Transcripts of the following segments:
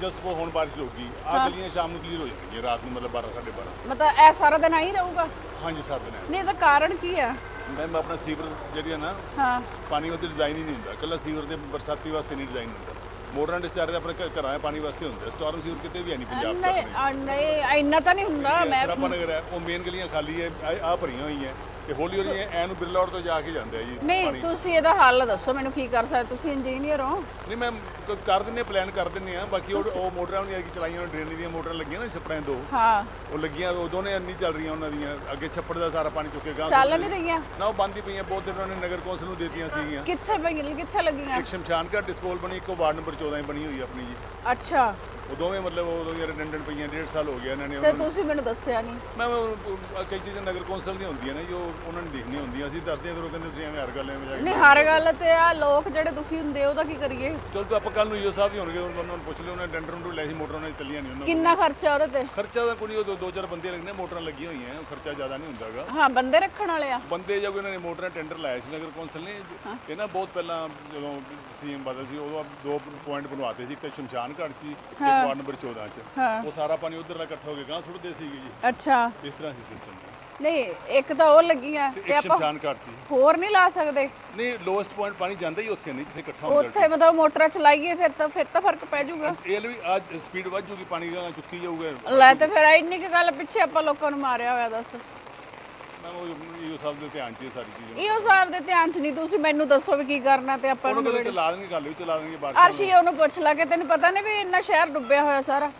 ਜਸ ਕੋ ਹੁਣ ਬਾਰਿਸ਼ ਹੋਊਗੀ। ਆ ਗਲੀਆਂ ਸ਼ਾਮ ਨੂੰ ਕਲੀਅਰ ਹੋ ਜਾਣਗੀਆਂ ਰਾਤ ਨੂੰ ਮਤਲਬ 12 12:30 ਮਤਲਬ ਇਹ ਸਾਰਾ ਦਿਨ ਆਈ ਰਹੂਗਾ? ਹਾਂਜੀ ਸਰ ਦਿਨ ਨਹੀਂ ਇਹਦਾ ਕਾਰਨ ਕੀ ਆ? ਮੈਮ ਆਪਣਾ ਸੀਵਰ ਜਿਹੜੀ ਹੈ ਨਾ ਹਾਂ। ਪਾਣੀ ਵਾਸਤੇ ਡਿਜ਼ਾਈਨ ਹੀ ਨਹੀਂ ਹੁੰਦਾ। ਕੱਲਾ ਸੀਵਰ ਦੇ ਬਰਸਾਤੀ ਵਾਸਤੇ ਨਹੀਂ ਡਿਜ਼ਾਈਨ ਹੁੰਦਾ। ਮੋਟਰਾਂ ਡਿਸਚਾਰਜ ਆਪਣੇ ਘ- ਘਰਾਂ ਦੇ ਪਾਣੀ ਵਾਸਤੇ ਹੁੰਦਾ। ਸਟਾਰਮ ਸੀਵਰ ਕਿਤੇ ਵੀ ਹੈ ਨਹੀਂ ਪੰਜਾਬ ਨਹੀਂ ਆ, ਨਹੀਂ ਇੰਨਾ ਤਾਂ ਨਹੀਂ ਹੁੰਦਾ। ਮੈਂ ਨਗਰ ਹੈ ਉਹ ਮੇਨ ਗਲੀਆਂ ਖਾਲੀ ਹੈ ਆ ਭਰੀਆਂ ਹੋਈਆਂ। ਤੇ ਹੌਲੀ ਹੌਲੀ ਐਨ ਬਿਰਲਾ ਰੋਡ ਤੋਂ ਜਾ ਕੇ ਜਾਂਦੇ ਆ ਜੀ ਨਹੀਂ ਤੁਸੀਂ ਇਹਦਾ ਹੱਲ ਦੱਸੋ ਮੈਨੂੰ ਕੀ ਕਰ ਸਕਦੇ? ਤੁਸੀਂ ਇੰਜੀਨੀਅਰ ਹੋ। ਨਹੀਂ ਮੈਂ ਕ- ਕਰ ਦਿੰਨੇ ਪਲਾਨ ਕਰ ਦਿੰਨੇ ਆ ਬਾਕੀ ਉਹ ਉਹ ਮੋਟਰਾਂ ਵੀ ਕਿ ਚਲਾਈਆਂ ਹੋਈਆਂ ਡਰੇਨ ਦੀਆਂ ਮੋਟਰਾਂ ਲੱਗੀਆਂ ਨਾ ਛੱਪੜਾਂ ਦੋ। ਹਾਂ। ਉਹ ਲੱਗੀਆਂ ਉਹ ਦੋਨੇ ਨਹੀਂ ਚੱਲ ਰਹੀਆਂ ਉਹਨਾਂ ਦੀਆਂ ਅੱਗੇ ਛੱਪੜ ਦਾ ਸਾਰਾ ਪਾਣੀ ਚੁੱਕੇ ਗਾਂ ਚੱਲ ਨਹੀਂ ਰਹੀਆਂ। ਨਾ ਉਹ ਬੰਦ ਹੀ ਪਈਆਂ ਬਹੁਤ ਦਿਨ ਉਹਨਾਂ ਨੇ ਨਗਰ ਕੌਂਸਲ ਨੂੰ ਦੇਤੀਆਂ ਸੀਗੀਆਂ। ਕਿੱਥੇ ਪਈਆਂ ਕਿੱਥੇ ਲੱਗੀਆਂ? ਇੱਕ ਸ਼ਮਸ਼ਾਨ ਘਾਟ ਡਿਸਪੋਲ ਬਣੀ ਇੱਕੋ ਵਾਰਡ ਨੰਬਰ 14 ਹੀ ਬਣੀ ਹੋਈ ਆ ਆਪਣੀ ਜੀ। ਅੱਛਾ। ਉਹ ਦੋਵੇਂ ਮਤਲਬ ਉਹ ਦੋਵੇਂ ਰਿਡੰਡੈਂਟ ਪਈਆਂ ਡੇਢ ਸਾਲ ਹੋ ਗਿਆ ਇਹਨਾਂ ਨੇ ਤੇ ਤੁਸੀਂ ਮੈਨੂੰ ਦੱਸਿਆ ਨਹੀਂ। ਮੈਂ ਉਹ- ਕਈ ਚੀਜ਼ਾਂ ਨਗਰ ਕੌਂਸਲ ਦੀਆਂ ਹੁੰਦੀਆਂ ਨੇ ਜੋ ਉਹਨਾਂ ਨੂੰ ਦੇਖਣੀਆਂ ਹੁੰਦੀਆਂ। ਅਸੀਂ ਦੱਸਦੇ ਹਾਂ ਫਿਰ ਉਹ ਕਹਿੰਦੇ ਤੁਸੀਂ ਐਵੇਂ ਹਰ ਗੱਲ ਐਵੇਂ ਜਾ ਕੇ ਨਹੀਂ ਹਰ ਗੱਲ ਤੇ ਆ ਲੋਕ ਜਿਹੜੇ ਦੁਖੀ ਹੁੰਦੇ ਉਹਦਾ ਕੀ ਕਰੀਏ? ਚਲ ਤਾਂ ਆਪਾਂ ਕੱਲ ਨੂੰ ਈਓ ਸਾਹਿਬ ਹੀ ਹੋਣਗੇ ਉਹਨਾਂ ਨੂੰ ਪੁੱਛ ਲਿਓ ਉਹਨਾਂ ਡੈਂਡਰ ਨੂੰ ਲੈ ਸੀ ਮੋਟਰਾਂ ਨੇ ਚੱਲੀਆਂ ਨਹੀਂ ਉਹਨਾਂ ਕਿੰਨਾ ਖਰਚਾ ਉਹਦੇ ਤੇ? ਖਰਚਾ ਤਾਂ ਕੋਈ ਨਹੀਂ ਉਹ ਦੋ- ਦੋ ਚਾਰ ਬੰਦੇ ਲੱਗਣੇ ਮੋਟਰਾਂ ਲੱਗੀਆਂ ਹੋਈਆਂ ਖਰਚਾ ਜ਼ਿਆਦਾ ਨਹੀਂ ਹੁੰਦਾਗਾ। ਹਾਂ ਬੰਦੇ ਰੱਖਣ ਵਾਲੇ ਆ। ਬੰਦੇ ਜਾਂ ਕੋਈ ਇਹਨਾਂ ਨੇ ਮੋਟਰਾਂ ਟੈਂਡਰ ਲਾਇਆ ਸੀ ਨਗਰ ਕੌਂਸਲ ਨੇ। ਇਹ ਨਾ ਬਹੁਤ ਪਹਿਲਾਂ ਜਦੋਂ ਸੀਐਮ ਬਦਲ ਸੀ ਉਦੋਂ ਦੋ ਪੁਆਇੰਟ ਬਣਵਾਤੇ ਸੀ ਇੱਕ ਤਾਂ ਸ਼ਮਸ਼ਾਨ ਘਾਟ 'ਚ ਇੱਕ ਵਾਰਡ ਨੰਬਰ 14 ਚ। ਹਾਂ। ਉਹ ਸਾਰਾ ਪਾਣੀ ਉਧਰ ਦਾ ਇਕੱਠਾ ਹੋ ਕੇ ਗਾਂ ਸੁੱਟਦੇ ਸੀਗੇ ਜੀ। ਅੱਛਾ। ਇਸ ਤਰ੍ਹਾਂ ਸੀ ਸਿਸਟਮ ਨਹੀਂ ਇੱਕ ਤਾਂ ਉਹ ਲੱਗੀਆਂ ਤੇ ਤੇ ਇੱਕ ਆਪਾਂ ਸ਼ਮਸ਼ਾਨ ਘਾਟ 'ਚ। ਹੋਰ ਨਹੀਂ ਲਾ ਸਕਦੇ। ਨਹੀਂ ਲੋਐਸਟ ਪੁਆਇੰਟ ਪਾਣੀ ਜਾਂਦਾ ਹੀ ਉੱਥੇ ਨਹੀਂ ਜਿੱਥੇ ਇਕੱਠਾ ਹੁੰਦਾ ਉੱਥੇ ਮਤਲਬ ਮੋਟਰਾਂ ਚਲਾਈਏ ਫਿਰ ਤਾਂ ਫਿਰ ਤਾਂ ਫ਼ਰਕ ਪੈ ਜਾਊਗਾ। ਇਹ ਲਈ ਅੱਜ ਸਪੀਡ ਵੱਧ ਜੂਗੀ ਪਾਣੀ ਚੁੱਕੀ ਜਾਊਗਾ। ਲੈ ਤੇ ਫਿਰ ਇੰਨੀ ਕੁ ਗੱਲ ਪਿੱਛੇ ਆਪਾਂ ਲੋਕਾਂ ਨੂੰ ਮਾਰਿਆ ਹੋਇਆ ਦੱਸ। ਮੈਂ ਉਹ ਇਹ ਸਭ ਦੇ ਧਿਆਨ 'ਚ ਇਹ ਸਾਰੀ ਚੀਜ਼ਾਂ ਇਹੋ ਸਾਹਿਬ ਦੇ ਧਿਆਨ ਚ ਨਹੀਂ ਤੁਸੀਂ ਮੈਨੂੰ ਦੱਸੋ ਵੀ ਕੀ ਕਰਨਾ ਤੇ ਆਪਾਂ ਉਹਨੂੰ ਨੂੰ ਚਲਾ ਦੇਣਗੇ ਗੱਲ ਵੀ ਚਲਾ ਦੇਣਗੇ ਬਾਅਦ 'ਚ। ਅਰਸ਼ੀ ਉਹਨੂੰ ਪੁੱਛ ਲਾ ਕੇ ਤੈਨੂੰ ਪਤਾ ਨਹੀਂ ਵੀ ਇੰਨਾ ਸ਼ਹਿਰ ਡੁੱਬਿਆ ਹੋਇਆ ਸਾਰਾ।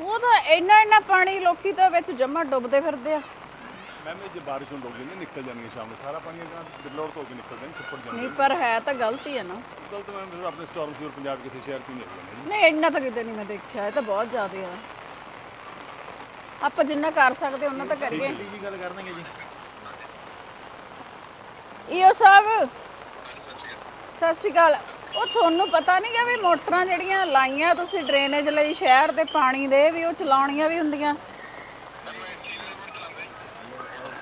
ਉਹ ਤਾਂ ਇੰਨਾ ਇੰਨਾ ਪਾਣੀ ਲੋਕੀ ਤਾਂ ਵਿੱਚ ਜਮਾ ਡੁੱਬਦੇ ਫਿਰਦੇ ਆ। ਮੈਮ ਇਹ ਜੇ ਬਾਰਿਸ਼ ਹੋਣ ਲੱਗ ਜਾਂਦੀ ਨਿਕਲ ਜਾਣਗੇ ਸ਼ਾਮ ਨੂੰ। ਸਾਰਾ ਪਾਣੀ ਅਗਾਂ ਬਿਰਲੋੜ ਤੋਂ ਹੋ ਕੇ ਨਿਕਲ ਜਾਂਦਾ ਛੱਪੜ ਜਾਂਦਾ ਨਹੀਂ ਪਰ ਹੈ ਤਾਂ ਗਲਤੀ ਹੈ ਨਾ। ਕੱਲ ਤਾਂ ਮੈਂ ਫਿਰ ਆਪਣੇ ਸਟਾਰਮ ਸੀਵਰ ਪੰਜਾਬ ਕਿਸੇ ਸ਼ਹਿਰ ਤੋਂ ਹੀ ਲੈ ਜਾਂਦਾ ਨਹੀਂ ਇੰਨਾ ਤਾਂ ਕਿਤੇ ਨਹੀਂ ਮੈਂ ਦੇਖਿਆ ਇਹ ਤਾਂ ਬਹੁਤ ਜ਼ਿਆਦਾ ਆ। ਆਪਾਂ ਜਿੰਨਾ ਕਰ ਸਕਦੇ ਉਹਨਾਂ ਤਾਂ ਕਰੀਏ। ਵੀ ਗੱਲ ਕਰਨਗੇ ਜੀ। ਈਓ ਸਾਹਿਬ ਸਤਿ ਸ਼੍ਰੀ ਅਕਾਲ। ਉਹ ਤੁਹਾਨੂੰ ਪਤਾ ਨਹੀਂ ਕਿ ਵੀ ਮੋਟਰਾਂ ਜਿਹੜੀਆਂ ਲਾਈਆਂ ਤੁਸੀਂ ਡਰੇਨੇਜ ਲਈ ਸ਼ਹਿਰ ਦੇ ਪਾਣੀ ਦੇ ਵੀ ਉਹ ਚਲਾਉਣੀਆਂ ਵੀ ਹੁੰਦੀਆਂ।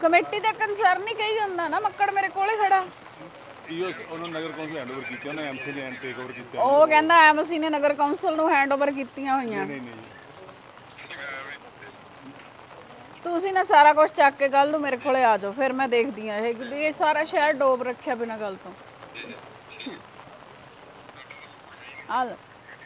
ਕਮੇਟੀ ਦਾ ਕੰਸਰਨ ਨਹੀਂ ਕਹੀ ਜਾਂਦਾ ਨਾ ਮੱਕੜ ਮੇਰੇ ਕੋਲੇ ਖੜਾ। ਈਓ ਉਹਨਾਂ ਨਗਰ ਕੌਂਸਲ ਹੈਂਡਓਵਰ ਕੀਤੀ ਉਹਨੇ ਐਮਸੀ ਨੇ ਟੇਕ ਓਵਰ ਕੀਤਾ। ਉਹ ਕਹਿੰਦਾ ਐਮਸੀ ਨੇ ਨਗਰ ਕੌਂਸਲ ਨੂੰ ਹੈਂਡਓਵਰ ਕੀਤੀਆਂ ਹੋਈਆਂ। ਨਹੀਂ ਨਹੀਂ ਤੁਸੀਂ ਨਾ ਸਾਰਾ ਕੁਝ ਚੱਕ ਕੇ ਕੱਲ ਨੂੰ ਮੇਰੇ ਕੋਲੇ ਆ ਜਾਓ ਫਿਰ ਮੈਂ ਦੇਖਦੀ ਆ ਇਹ ਵੀ ਇਹ ਸਾਰਾ ਸ਼ਹਿਰ ਡੋਬ ਰੱਖਿਆ ਬਿਨਾਂ ਗੱਲ ਤੋਂ। ਆ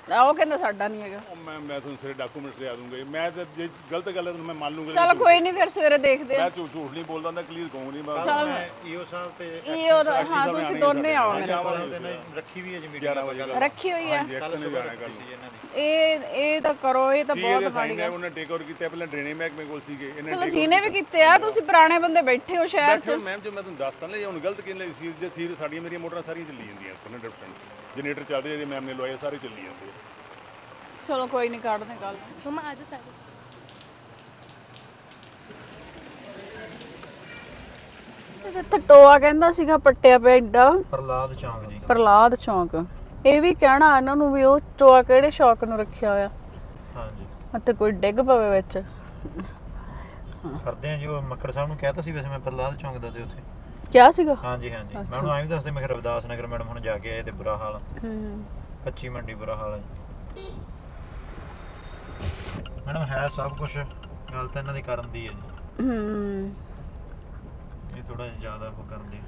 ਲੈ, ਉਹ ਕਹਿੰਦਾ ਸਾਡਾ ਨਹੀਂ ਹੈਗਾ। ਉਹ ਮੈਂ ਮੈਂ ਤੁਹਾਨੂੰ ਸਾਰੇ ਡਾਕੂਮੈਂਟਸ ਲਿਆ ਦੂੰਗਾ ਜੀ। ਮੈਂ ਤਾਂ ਜੇ ਗਲਤ ਗੱਲ ਹੈ ਤਾਂ ਮੈਂ ਮੰਨ ਲੂੰਗਾ ਚਲ ਕੋਈ ਨਹੀਂ ਫਿਰ ਸਵੇਰੇ ਦੇਖਦੇ ਆ ਮੈਂ ਝੂਠ ਝੂਠ ਨਹੀਂ ਬੋਲਦਾ ਮੈਂ ਕਲੀਅਰ ਕਹੂੰਗਾ ਨਹੀਂ ਮੈਂ ਚਲ ਈਓ ਸਾਹਿਬ ਤੇ ਇਹ ਹਾਂ ਤੁਸੀਂ ਦੋਨੇ ਆਓ ਮੇਰੇ ਦੇ ਨਾਲ ਰੱਖੀ ਵੀ ਹੈ ਜੀ ਮੀਟਿੰਗ 11 ਵਜੇ। ਰੱਖੀ ਹੋਈ ਆ ਐਕਸ਼ਨ ਵੀ ਆਣਾ ਕਰ ਜੀ ਇਹਨਾਂ ਦੀ। ਇਹ ਇਹ ਤਾਂ ਕਰੋ ਇਹ ਤਾਂ ਬਹੁਤ ਮਾੜੀ ਸਾਈਨ ਹੈ ਉਹਨੇ ਟੇਕ ਓਵਰ ਕੀਤਾ ਪਹਿਲਾਂ ਡਰੇਨੇਜ ਮਹਿਕਮੇ ਕੋਲ ਸੀਗੇ। ਇਹਨੇ ਚਲੋ ਜਿਹਨੇ ਵੀ ਕੀਤੇ। ਆ ਤੁਸੀਂ ਪੁਰਾਣੇ ਬੰਦੇ ਬੈਠੇ ਹੋ ਸ਼ਹਿਰ 'ਚ। ਮੈਮ ਜੋ ਮੈਂ ਤੁਹਾਨੂੰ ਦੱਸਤਾ ਨਾ ਜੇ ਹੁਣ ਗਲਤ ਕਿਹਨੇ ਲਈ ਸੀ? ਜੇ ਸੀ ਸਾਡੀਆਂ ਮੇਰੀਆਂ ਮੋਟਰਾਂ ਸਾਰੀਆਂ ਚੱਲੀ ਜਾਂਦੀਆਂ 100% ਜਨਰੇਟਰ ਚੱਲ ਰਿਹਾ ਜੇ ਮੈਮ ਨੇ ਲਵਾਏ ਸਾਰੇ ਚੱਲੀ ਜਾਂਦੇ ਆ। ਚਲੋ ਕੋਈ ਨਹੀਂ ਕੱਢਦੇ ਗੱਲ ਮਮਾ ਆਜੋ ਸਾਰੇ। ਇੱਥੇ ਟੋਆ ਕਹਿੰਦਾ ਸੀਗਾ ਪੱਟਿਆ ਪਿਆ ਏਡਾ। ਪ੍ਰਲਾਦ ਚੌਂਕ ਜੀ। ਪ੍ਰਲਾਦ ਚੌਂਕ। ਇਹ ਵੀ ਕਹਿਣਾ ਇਹਨਾਂ ਨੂੰ ਵੀ ਉਹ ਟੋਆ ਕਿਹੜੇ ਸ਼ੌਕ ਨੂੰ ਰੱਖਿਆ ਹੋਇਆ। ਹਾਂਜੀ। ਅਤੇ ਕੋਈ ਡਿੱਗ ਪਵੇ ਵਿੱਚ। ਕਰਦੇ ਆ ਜੀ ਉਹ ਮੱਕੜ ਸਾਹਿਬ ਨੂੰ ਕਹਿਤਾ ਸੀ ਵੈਸੇ ਮੈਂ ਪ੍ਰਲਾਦ ਚੌਂਕ ਦਾ ਤੇ ਉੱਥੇ। ਕਿਆ ਸੀਗਾ? ਹਾਂਜੀ ਹਾਂਜੀ। ਮੈਂ ਉਹਨੂੰ ਐਂ ਵੀ ਦੱਸਦੇ ਮੈਂ ਕਿਹਾ ਰਵਿਦਾਸ ਨਗਰ ਮੈਡਮ ਹੁਣ ਜਾ ਕੇ ਆਏ ਤੇ ਬੁਰਾ ਹਾਲ ਆ। ਹੂੰ। ਕੱਚੀ ਮੰਡੀ ਬੁਰਾ ਹਾਲ ਹੈ ਮੈਡਮ ਹੈ ਸਭ ਕੁਝ ਗੱਲ ਤਾਂ ਇਹਨਾਂ ਦੀ ਕਰਨ ਦੀ ਹੈ ਜੀ। ਹੂੰ। ਇਹ ਥੋੜਾ ਜ਼ਿਆਦਾ ਉਹ ਕਰਦੇ ਆ।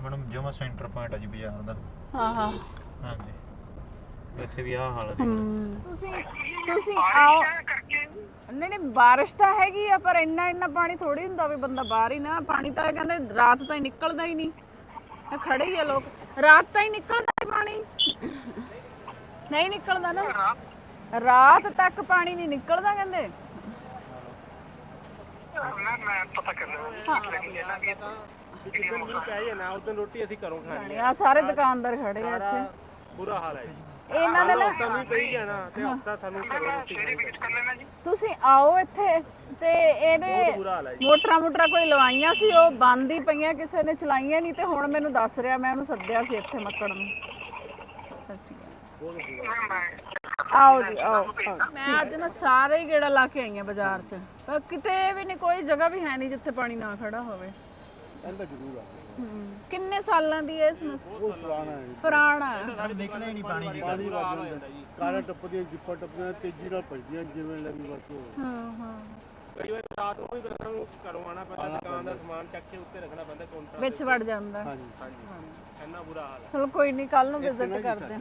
ਮੈਡਮ ਜਮਾ ਸੈਂਟਰ ਪੁਆਇੰਟ ਆ ਜੀ ਬਾਜ਼ਾਰ ਦਾ। ਹਾਂ ਹਾਂ। ਹਾਂਜੀ। ਇੱਥੇ ਵੀ ਆਹ ਹਾਲ ਹੈ। ਤੁਸੀਂ ਤੁਸੀਂ ਆਓ। ਨਹੀਂ ਬਾਰਿਸ਼ ਤਾਂ ਹੈਗੀ ਆ ਪਰ ਇੰਨਾ ਇੰਨਾ ਪਾਣੀ ਥੋੜੀ ਹੁੰਦਾ ਵੀ ਬੰਦਾ ਬਾਹਰ ਹੀ ਨਾ ਪਾਣੀ ਤਾਂ ਕਹਿੰਦੇ ਰਾਤ ਤਾਂ ਹੀ ਨਿਕਲਦਾ ਹੀ ਨਹੀਂ। ਇਹ ਖੜੇ ਹੀ ਆ ਲੋਕ। ਰਾਤ ਤਾਂ ਹੀ ਨਿਕਲਦਾ ਹੀ ਪਾਣੀ। ਨਹੀਂ ਨਿਕਲਦਾ ਨਾ। ਰਾਤ ਤੱਕ ਪਾਣੀ ਨਹੀਂ ਨਿਕਲਦਾ ਕਹਿੰਦੇ। ਮੈਂ ਮੈਂ ਪਤਾ ਕਰ ਇਹਨਾਂ ਦੀ ਜਿੱਦਣ ਮੀਂਹ ਪੈ ਨਾ ਉਦੋਂ ਰੋਟੀ ਅਸੀਂ ਘਰੋਂ ਖਾਣੀ ਆ। ਸਾਰੇ ਦੁਕਾਨਦਾਰ ਖੜੇ ਆ ਇੱਥੇ। ਬੁਰਾ ਹਾਲ ਹੈ ਜੀ। ਇਹਨਾਂ ਦੇ ਨਾ ਹਫਤਾ ਮੀਂਹ ਪਈ ਜਾਣਾ ਤੇ ਹਫਤਾ ਸਾਨੂੰ ਰੋਟੀ ਸ਼ੇਰੀ ਵਿਜ਼ਿਟ ਕਰ ਲੈਣਾ ਜੀ। ਤੁਸੀਂ ਆਓ ਇੱਥੇ ਤੇ ਇਹਦੇ ਬੁਰਾ ਹਾਲ ਹੈ ਜੀ। ਮੋਟਰਾਂ ਮੋਟਰਾਂ ਕੋਈ ਲਵਾਈਆਂ ਸੀ ਉਹ ਬੰਦ ਹੀ ਪਈਆਂ ਕਿਸੇ ਨੇ ਚਲਾਈਆਂ ਨਹੀਂ ਤੇ ਹੁਣ ਮੈਨੂੰ ਦੱਸ ਰਿਹਾ ਮੈਂ ਉਹਨੂੰ ਸੱਦਿਆ ਸੀ ਇੱਥੇ ਮੱਕੜ ਨੂੰ। ਸਤਿ ਸ਼੍ਰੀ ਅਕਾਲ। ਮੈਂ ਆਓ ਜੀ ਆਓ ਆਓ। ਮੈਂ ਅੱਜ ਨਾ ਸਾਰੇ ਹੀ ਗੇੜਾ ਲਾ ਕੇ ਆਈ ਹਾਂ ਬਾਜ਼ਾਰ 'ਚ। ਪਰ ਕਿਤੇ ਵੀ ਨਹੀਂ ਕੋਈ ਜਗ੍ਹਾ ਵੀ ਹੈ ਨਹੀਂ ਜਿੱਥੇ ਪਾਣੀ ਨਾ ਖੜਾ ਹੋਵੇ। ਇਹਦਾ ਜ਼ਰੂਰ ਆ। ਹੂੰ। ਕਿੰਨੇ ਸਾਲਾਂ ਦੀ ਹੈ ਇਹ ਸਮੱਸਿਆ ਪੁਰਾਣਾ ਹੈ ਪੁਰਾਣਾ ਹੈ? ਨਿਕਲਿਆ ਹੀ ਨਹੀਂ ਪਾਣੀ ਦੀ ਪਾਣੀ ਵੱਜ ਜਾਂਦਾ ਕਾਰਾਂ ਟੱਪਦੀਆਂ ਜਿੱਪਾਂ ਟੱਪਦੀਆਂ ਤੇਜ਼ੀ ਨਾਲ ਭਜਦੀਆਂ ਜਿਵੇਂ ਲੱਗੀ ਵਰਤੋਂ ਹਾਂ ਹਾਂ। ਕਈ ਵਾਰ ਰਾਤ ਨੂੰ ਵੀ ਨੂੰ ਘਰੋਂ ਆਣਾ ਪੈਂਦਾ ਦੁਕਾਨ ਦਾ ਸਮਾਨ ਚੱਕ ਕੇ ਉੱਤੇ ਰੱਖਣਾ ਪੈਂਦਾ ਕਾਊਂਟਰ ਵਿੱਚ ਵੜ ਜਾਂਦਾ। ਹਾਂਜੀ। ਇੰਨਾ ਬੁਰਾ ਹਾਲ ਹੈ। ਚਲੋ ਕੋਈ ਨਹੀਂ ਕੱਲ ਨੂੰ ਵਿਜ਼ਿਟ ਕਰਦੇ ਹਾਂ।